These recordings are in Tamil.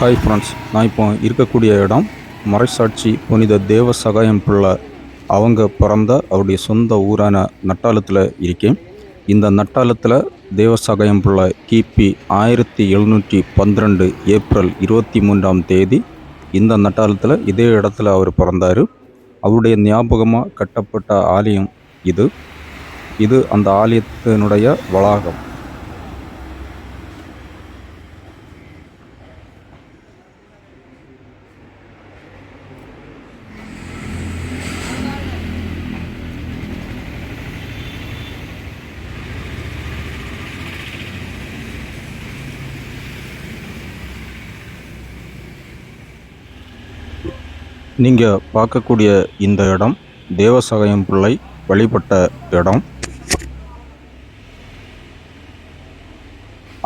ஹாய் ஃப்ரெண்ட்ஸ் நான் இப்போ இருக்கக்கூடிய இடம் மறைசாட்சி புனித தேவ சகாயம் பிள்ளை அவங்க பிறந்த அவருடைய சொந்த ஊரான நட்டாளத்தில் இருக்கேன். இந்த நட்டாளத்தில் தேவ சகாயம் பிள்ளை கிபி ஆயிரத்தி எழுநூற்றி பன்னிரெண்டு ஏப்ரல் இருபத்தி மூன்றாம் தேதி இந்த நட்டாளத்தில் இதே இடத்துல அவர் பிறந்தார். அவருடைய ஞாபகமாக கட்டப்பட்ட ஆலயம் இது. இது அந்த ஆலயத்தினுடைய வளாகம். நீங்கள் பார்க்கக்கூடிய இந்த இடம் தேவசகாயம் பிள்ளை வழிபட்ட இடம்.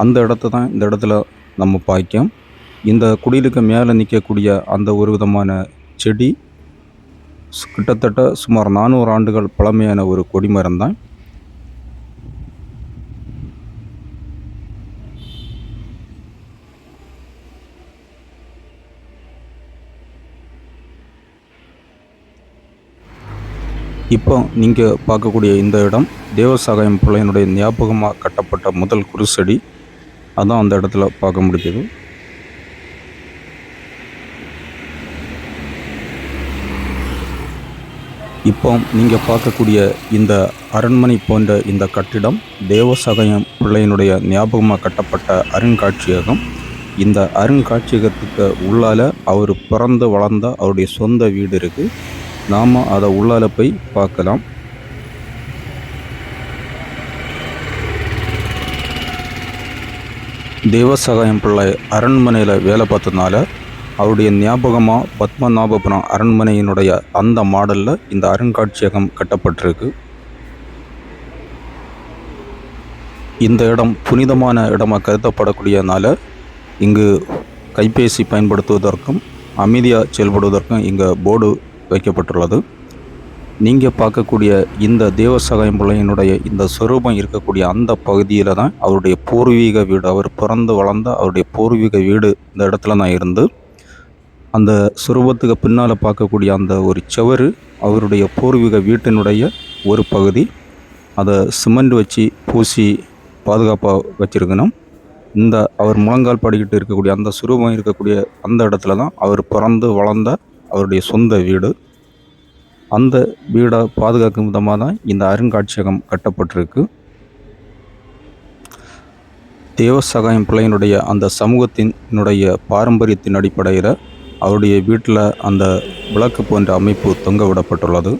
அந்த இடத்த தான் இந்த இடத்துல நம்ம பாய்க்கும். இந்த குடிலுக்கு மேலே நிற்கக்கூடிய அந்த ஒரு விதமான செடி கிட்டத்தட்ட சுமார் நானூறு ஆண்டுகள் பழமையான ஒரு கொடிமரம் தான். இப்போ நீங்கள் பார்க்கக்கூடிய இந்த இடம் தேவசாகாயம் பிள்ளையினுடைய ஞாபகமாக கட்டப்பட்ட முதல் குருசடி. அதான் அந்த இடத்துல பார்க்க முடியுது இப்போ நீங்கள் பார்க்கக்கூடிய இந்த அரண்மனை போன்ற இந்த கட்டிடம் தேவசகாயம் பிள்ளையினுடைய ஞாபகமாக கட்டப்பட்ட அருங்காட்சியகம். இந்த அருங்காட்சியகத்துக்கு உள்ளால் அவர் பிறந்து வளர்ந்த அவருடைய சொந்த வீடு இருக்குது நாம் அதை உள்ளால போய் பார்க்கலாம். தேவசகாயம் பிள்ளை அரண்மனையில் வேலை பார்த்ததுனால அவருடைய ஞாபகமாக பத்மநாபபுரம் அரண்மனையினுடைய அந்த மாடலில் இந்த அருங்காட்சியகம் கட்டப்பட்டிருக்கு. இந்த இடம் புனிதமான இடமாக கருதப்படக்கூடியனால இங்கு கைபேசி பயன்படுத்துவதற்கும் அமைதியாக செயல்படுவதற்கும் இங்கே போர்டு வைக்கப்பட்டுள்ளது. நீங்கள் பார்க்கக்கூடிய இந்த தேவசகாயம் பிள்ளையினுடைய இந்த சுரூபம் இருக்கக்கூடிய அந்த பகுதியில் தான் அவருடைய பூர்வீக வீடு அவர் பிறந்து வளர்ந்த அவருடைய பூர்வீக வீடு இந்த இடத்துல தான் இருந்து அந்த சுரூபத்துக்கு பின்னால் பார்க்கக்கூடிய அந்த ஒரு செவரு அவருடைய பூர்வீக வீட்டினுடைய ஒரு பகுதி. அதை சிமெண்ட் வச்சு பூசி பாதுகாப்பாக வச்சுருக்கணும். இந்த அவர் முழங்கால் படிக்கிட்டு இருக்கக்கூடிய அந்த சுரூபம் இருக்கக்கூடிய அந்த இடத்துல தான் அவர் பிறந்து வளர்ந்த அவருடைய சொந்த வீடு. அந்த வீடை பாதுகாக்கும் விதமாக தான் இந்த அருங்காட்சியகம் கட்டப்பட்டிருக்கு. தேவசகாயம் பிள்ளையினுடைய அந்த சமூகத்தினுடைய பாரம்பரியத்தின் அடிப்படையில் அவருடைய வீட்டில் அந்த விளக்கு போன்ற அமைப்பு தொங்க விடப்பட்டுள்ளது.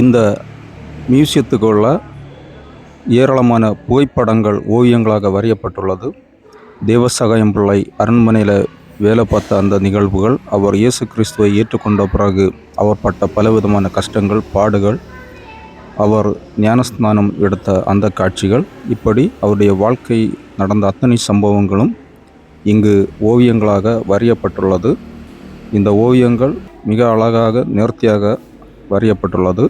இந்த மியூசியத்துக்குள்ள ஏராளமான புகைப்படங்கள் ஓவியங்களாக வரையப்பட்டுள்ளது. தேவசகாயம் பிள்ளை அரண்மனையில் வேலை பார்த்த அந்த நிகழ்வுகள் அவர் இயேசு கிறிஸ்துவை ஏற்றுக்கொண்ட பிறகு அவர் பட்ட பலவிதமான கஷ்டங்கள் பாடுகள் அவர் ஞானஸ்நானம் எடுத்த அந்த காட்சிகள் இப்படி அவருடைய வாழ்க்கை நடந்த அத்தனை சம்பவங்களும் இங்கு ஓவியங்களாக வரையப்பட்டுள்ளது. இந்த ஓவியங்கள் மிக அழகாக நேர்த்தியாக வரையப்பட்டுள்ளது.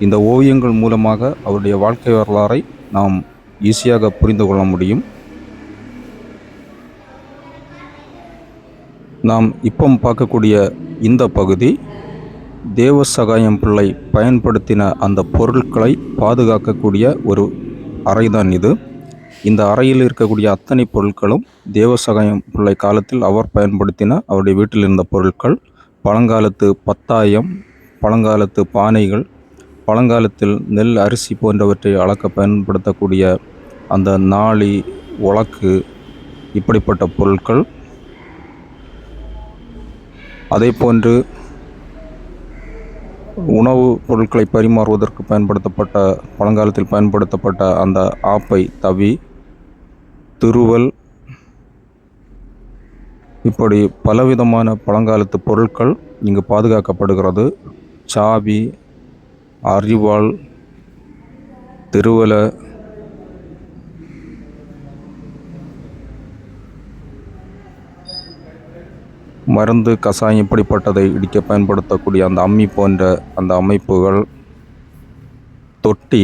இந்த ஓவியங்கள் மூலமாக அவருடைய வாழ்க்கை வரலாறை நாம் ஈஸியாக புரிந்து கொள்ள முடியும். நாம் இப்போ பார்க்கக்கூடிய இந்த பகுதி தேவசகாயம் பிள்ளை பயன்படுத்தின அந்த பொருட்களை பாதுகாக்கக்கூடிய ஒரு அறைதான் இது. இந்த அறையில் இருக்கக்கூடிய அத்தனை பொருட்களும் தேவசகாயம் பிள்ளை காலத்தில் அவர் பயன்படுத்தின அவருடைய வீட்டில் இருந்த பொருட்கள். பழங்காலத்து பத்தாயம் பழங்காலத்து பானைகள் பழங்காலத்தில் நெல் அரிசி போன்றவற்றை அளக்க பயன்படுத்தக்கூடிய அந்த நாளி உலக்கு இப்படிப்பட்ட பொருட்கள். அதே போன்று உணவு பொருட்களை பரிமாறுவதற்கு பயன்படுத்தப்பட்ட பழங்காலத்தில் பயன்படுத்தப்பட்ட அந்த ஆப்பை தவி திருவல் இப்படி பலவிதமான பழங்காலத்து பொருட்கள் இங்கு பாதுகாக்கப்படுகிறது. சாவி ஆரிவாள் திருவல மருந்து கசாயம் இப்படிப்பட்டதை இடிக்க பயன்படுத்தக்கூடிய அந்த அம்மி போன்ற அந்த அமைப்புகள் தொட்டி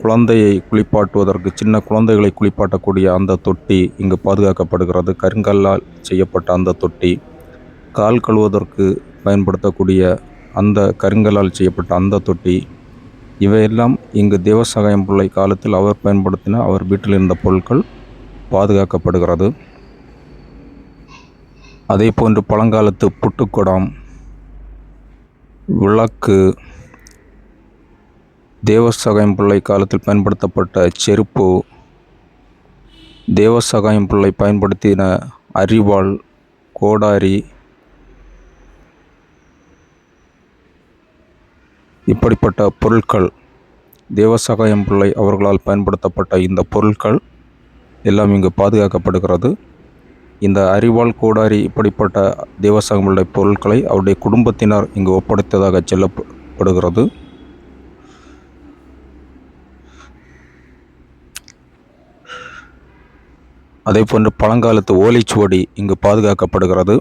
குழந்தையை குளிப்பாட்டுவதற்கு சின்ன குழந்தைகளை குளிப்பாட்டக்கூடிய அந்த தொட்டி இங்கு பாதுகாக்கப்படுகிறது. கருங்கல்லால் செய்யப்பட்ட அந்த தொட்டி கால் கழுவுவதற்கு பயன்படுத்தக்கூடிய அந்த கருங்கல்லால் செய்யப்பட்ட அந்த தொட்டி இவையெல்லாம் இங்கு தேவசகாயம் பிள்ளை காலத்தில் அவர் பயன்படுத்தின அவர் வீட்டில் இருந்த பொருட்கள் பாதுகாக்கப்படுகிறது. அதே போன்று பழங்காலத்து புட்டுக்குடம் விளக்கு தேவசகாயம் பிள்ளை காலத்தில் பயன்படுத்தப்பட்ட செருப்பு தேவசகாயம் பிள்ளை பயன்படுத்தின அரிவாள் கோடாரி இப்படிப்பட்ட பொருட்கள் தேவசகாயம் பிள்ளை அவர்களால் பயன்படுத்தப்பட்ட இந்த பொருட்கள் எல்லாம் இங்கு பாதுகாக்கப்படுகிறது. இந்த அரிவாள் கோடாரி இப்படிப்பட்ட தேவசகம் பிள்ளை பொருட்களை அவருடைய குடும்பத்தினர் இங்கு ஒப்படைத்ததாக சொல்லப்படுகிறது. அதே போன்று பழங்காலத்து ஓலைச்சுவடி இங்கு பாதுகாக்கப்படுகிறது.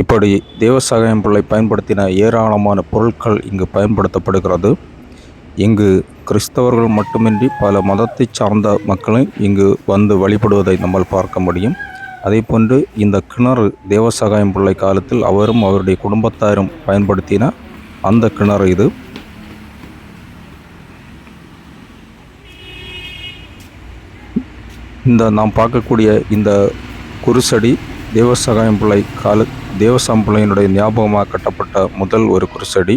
இப்படி தேவசகாயம் பிள்ளை பயன்படுத்தின ஏராளமான பொருட்கள் இங்கு பயன்படுத்தப்படுகிறது. இங்கு கிறிஸ்தவர்கள் மட்டுமின்றி பல மதத்தை சார்ந்த மக்களும் இங்கு வந்து வழிபடுவதை நம்மால் பார்க்க முடியும். அதே போன்று இந்த கிணறு தேவசகாயம் பிள்ளை காலத்தில் அவரும் அவருடைய குடும்பத்தாரும் பயன்படுத்தின அந்த கிணறு இது. இந்த நாம் பார்க்கக்கூடிய இந்த குருசடி தேவசகாயம் பிள்ளை கால தேவசாம்பிள்ளையனுடைய ஞாபகமாக கட்டப்பட்ட முதல் ஒரு குருசடி.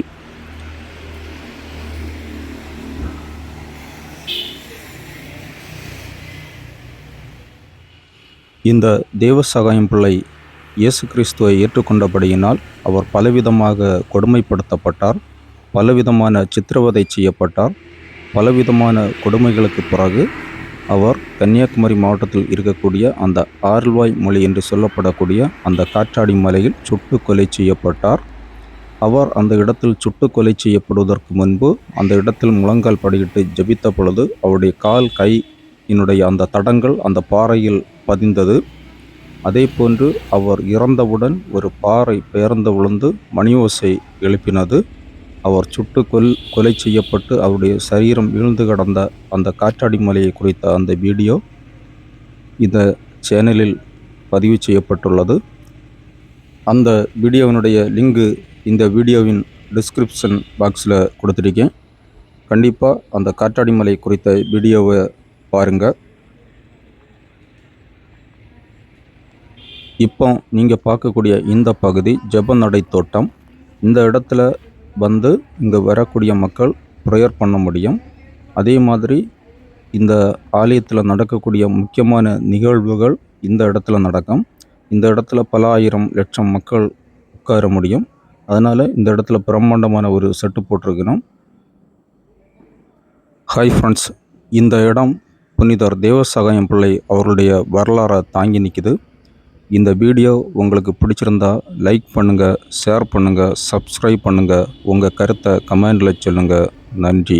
இந்த தேவசகாயம் பிள்ளை இயேசு கிறிஸ்துவை ஏற்றுக்கொண்டபடியினால் அவர் பலவிதமாக கொடுமைப்படுத்தப்பட்டார் பலவிதமான சித்திரவதை செய்யப்பட்டார் பலவிதமான கொடுமைகளுக்கு பிறகு அவர் கன்னியாகுமரி மாவட்டத்தில் இருக்கக்கூடிய அந்த ஆர்வாய் மொழி என்று சொல்லப்படக்கூடிய அந்த காற்றாடி மலையில் சுட்டு கொலை செய்யப்பட்டார். அவர் அந்த இடத்தில் சுட்டு கொலை செய்யப்படுவதற்கு முன்பு அந்த இடத்தில் முழங்கால் படியிட்டு ஜபித்த பொழுது அவருடைய கால் கை என்னுடைய அந்த தடங்கள் அந்த பாறையில் பதிந்தது. அதே போன்று அவர் இறந்தவுடன் ஒரு பாறை பெயர்ந்து விழுந்து மணியோசை எழுப்பினது. அவர் சுட்டு கொல் கொலை செய்யப்பட்டு அவருடைய சரீரம் வீழ்ந்து கிடந்த அந்த காற்றாடி மலையை குறித்த அந்த வீடியோ இந்த சேனலில் பதிவு செய்யப்பட்டுள்ளது. அந்த வீடியோவினுடைய லிங்கு இந்த வீடியோவின் டிஸ்கிரிப்ஷன் பாக்ஸில் கொடுத்துருக்கேன். கண்டிப்பாக அந்த காற்றாடி மலை குறித்த வீடியோவை பாருங்கள் இப்போ நீங்கள் பார்க்கக்கூடிய இந்த பகுதி ஜெபநடை தோட்டம். இந்த இடத்துல வந்து இங்கே வரக்கூடிய மக்கள் ப்ரேயர் பண்ண முடியும். அதே மாதிரி இந்த ஆலயத்தில் நடக்கக்கூடிய முக்கியமான நிகழ்வுகள் இந்த இடத்துல நடக்கும். இந்த இடத்துல பல ஆயிரம் லட்சம் மக்கள் உட்கார முடியும். அதனால் இந்த இடத்துல பிரம்மாண்டமான ஒரு செட்டு போட்டிருக்கணும். ஹாய் ஃப்ரெண்ட்ஸ் இந்த இடம் புனிதர் தேவசகாயம் பிள்ளை அவர்களுடைய வரலாறை தாங்கி நிற்கிது இந்த வீடியோ உங்களுக்கு பிடிச்சிருந்தா லைக் பண்ணுங்கள் ஷேர் பண்ணுங்கள் சப்ஸ்கிரைப் பண்ணுங்கள் உங்கள் கருத்தை கமெண்டில் சொல்லுங்கள் நன்றி.